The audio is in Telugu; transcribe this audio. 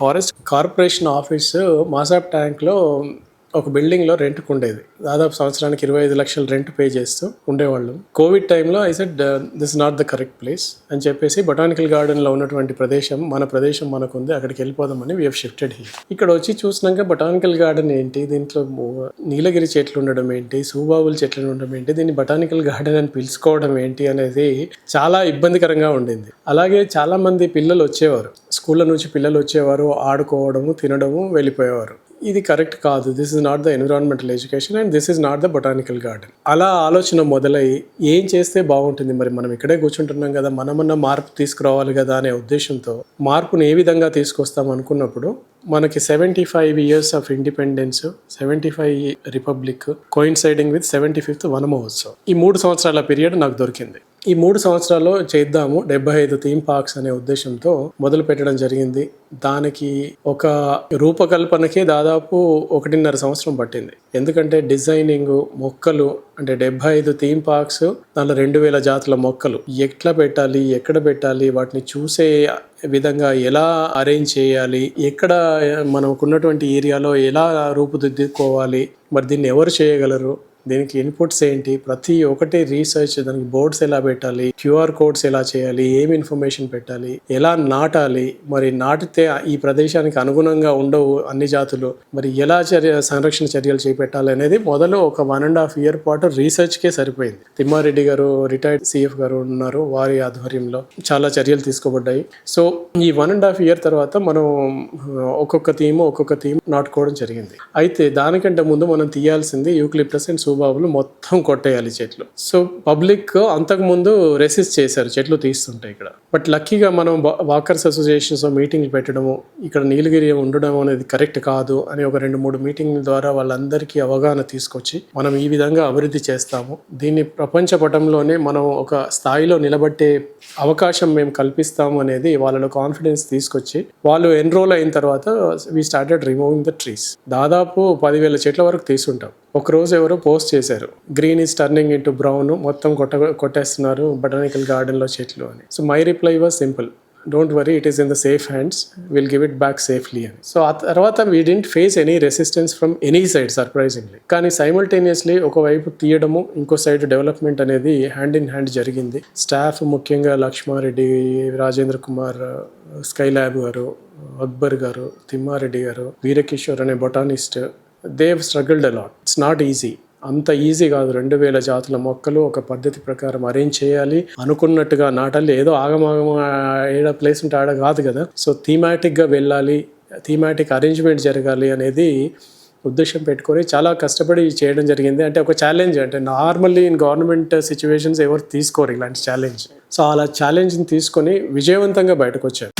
ఫారెస్ట్ కార్పొరేషన్ ఆఫీస్ మాసాబ్ ట్యాంక్లో ఒక బిల్డింగ్లో రెంట్కు ఉండేది. దాదాపు సంవత్సరానికి ఇరవై ఐదు లక్షలు రెంట్ పే చేస్తూ ఉండేవాళ్ళం. కోవిడ్ టైంలో I said this not the correct place అని చెప్పేసి బొటానికల్ గార్డెన్లో ఉన్నటువంటి ప్రదేశం మన ప్రదేశం మనకు ఉంది అక్కడికి వెళ్ళిపోదామని వీ షిఫ్టెడ్ హియర్ ఇక్కడ వచ్చి చూసినాక బొటానికల్ గార్డెన్ ఏంటి దీంట్లో నీలగిరి చెట్లు ఉండడం ఏంటి సూబాబుల చెట్లు ఉండడం ఏంటి దీన్ని బొటానికల్ గార్డెన్ అని పిలుచుకోవడం ఏంటి అనేది చాలా ఇబ్బందికరంగా ఉండింది. అలాగే చాలామంది పిల్లలు వచ్చేవారు. స్కూళ్ళ నుంచి పిల్లలు వచ్చేవారు ఆడుకోవడము తినడము వెళ్ళిపోయేవారు. ఇది కరెక్ట్ కాదు. This is not the environmental education and this is not the botanical garden అలా ఆలోచన మొదలై ఏం చేస్తే బాగుంటుంది? మరి మనం ఇక్కడే కూర్చుంటున్నాం కదా మనమన్నా మార్పు తీసుకురావాలి కదా అనే ఉద్దేశంతో మార్పును ఏ విధంగా తీసుకొస్తాం అనుకున్నప్పుడు మనకి seventy five years of independence seventy five republic coinciding with seventy fifth Vanamahotsavam ఈ మూడు సంవత్సరాల పీరియడ్ నాకు దొరికింది. ఈ మూడు సంవత్సరాల్లో చేద్దాము డెబ్బై ఐదు థీమ్ పార్క్స్ అనే ఉద్దేశంతో మొదలు పెట్టడం జరిగింది. దానికి ఒక రూపకల్పనకి దాదాపు ఒకటిన్నర సంవత్సరం పట్టింది. ఎందుకంటే డిజైనింగ్ మొక్కలు అంటే డెబ్బై ఐదు థీమ్ పార్క్స్ దానిలో రెండు వేల జాతుల మొక్కలు. ఎట్లా పెట్టాలి ఎక్కడ పెట్టాలి వాటిని చూసే విధంగా ఎలా అరేంజ్ చేయాలి ఎక్కడ మనకున్నటువంటి ఏరియాలో ఎలా రూపుదిద్దుకోవాలి మరి దీన్ని ఎవరు చేయగలరు దీనికి ఇన్పుట్స్ ఏంటి? ప్రతి ఒక్కటి రీసెర్చ్ దానికి బోర్డ్స్ ఎలా పెట్టాలి? క్యూఆర్ కోడ్స్ ఎలా చేయాలి? ఏం ఇన్ఫర్మేషన్ పెట్టాలి? ఎలా నాటాలి? మరి నాటితే ఈ ప్రదేశానికి అనుగుణంగా ఉండవు అన్ని జాతులు. మరి ఎలా చర్య సంరక్షణ చర్యలు చేపట్టాలి అనేది మొదలు ఒక వన్ అండ్ హాఫ్ ఇయర్ పాటు రీసెర్చ్కే సరిపోయింది. తిమ్మారెడ్డి గారు రిటైర్డ్ సిఎఫ్ గారు ఉన్నారు వారి ఆధ్వర్యంలో. చాలా చర్యలు తీసుకోబడ్డాయి. సో ఈ వన్ అండ్ హాఫ్ ఇయర్ తర్వాత మనం ఒక్కొక్క థీమ్ ఒక్కొక్క థీమ్ నాటుకోవడం జరిగింది. అయితే దానికంటే ముందు మనం తీయాల్సింది యూక్లిప్టస్ అండ్ సుబాబులు మొత్తం కొట్టేయాలి చెట్లు. సో పబ్లిక్ అంతకు ముందు రెసిస్ట్ చేశారు చెట్లు తీస్తుంటే ఇక్కడ. బట్ లక్కీగా మనం వాకర్స్ అసోసియేషన్స్ మీటింగ్లు పెట్టడము ఇక్కడ నీలగిరి ఉండడం అనేది కరెక్ట్ కాదు అని ఒక రెండు మూడు మీటింగ్ల ద్వారా వాళ్ళందరికీ అవగాహన తీసుకొచ్చి మనం ఈ విధంగా అభివృద్ధి చేస్తాము. దీన్ని ప్రపంచ పటంలోనే మనం ఒక స్థాయిలో నిలబట్టే అవకాశం మేము కల్పిస్తాము అనేది వాళ్ళలో కాన్ఫిడెన్స్ తీసుకొచ్చి వాళ్ళు ఎన్రోల్ అయిన తర్వాత we started removing the trees దాదాపు పదివేల చెట్ల వరకు తీసుంటాం. ఒక రోజు ఎవరో పోస్ట్ చేశారు. Green is turning into brown మొత్తం కొట్ట కొట్టేస్తున్నారు బొటానికల్ గార్డెన్లో చెట్లు అని. So my reply was simple. Don't worry it is in the safe hands will give it back safely అని. సో ఆ తర్వాత we didn't face any resistance from any side surprisingly కానీ సైమల్టేనియస్లీ ఒకవైపు తీయడము ఇంకో సైడ్ డెవలప్మెంట్ అనేది హ్యాండ్ ఇన్ హ్యాండ్ జరిగింది. స్టాఫ్ ముఖ్యంగా లక్ష్మారెడ్డి రాజేంద్ర కుమార్ స్కై ల్యాబ్ గారు అక్బర్ గారు తిమ్మారెడ్డి గారు వీరకిషోర్ అనే botanist Dev struggled a lot it's not easy అంత ఈజీ కాదు. రెండు వేల జాతుల మొక్కలు ఒక పద్ధతి ప్రకారం అరేంజ్ చేయాలి. అనుకున్నట్టుగా నాటాలి. ఏదో ఆగమాగమ ఏడ ప్లేస్ ఉంటే ఆడ కాదు కదా. సో థీమాటిక్గా వెళ్ళాలి. థీమాటిక్ అరేంజ్మెంట్ జరగాలి అనేది ఉద్దేశం పెట్టుకొని చాలా కష్టపడి చేయడం జరిగింది. అంటే ఒక ఛాలెంజ్ అంటే నార్మల్లీ ఇన్ గవర్నమెంట్ సిచ్యువేషన్స్ ఎవరు తీసుకోరు ఇలాంటి ఛాలెంజ్ సో అలా ఛాలెంజ్ని తీసుకొని విజయవంతంగా బయటకు వచ్చారు.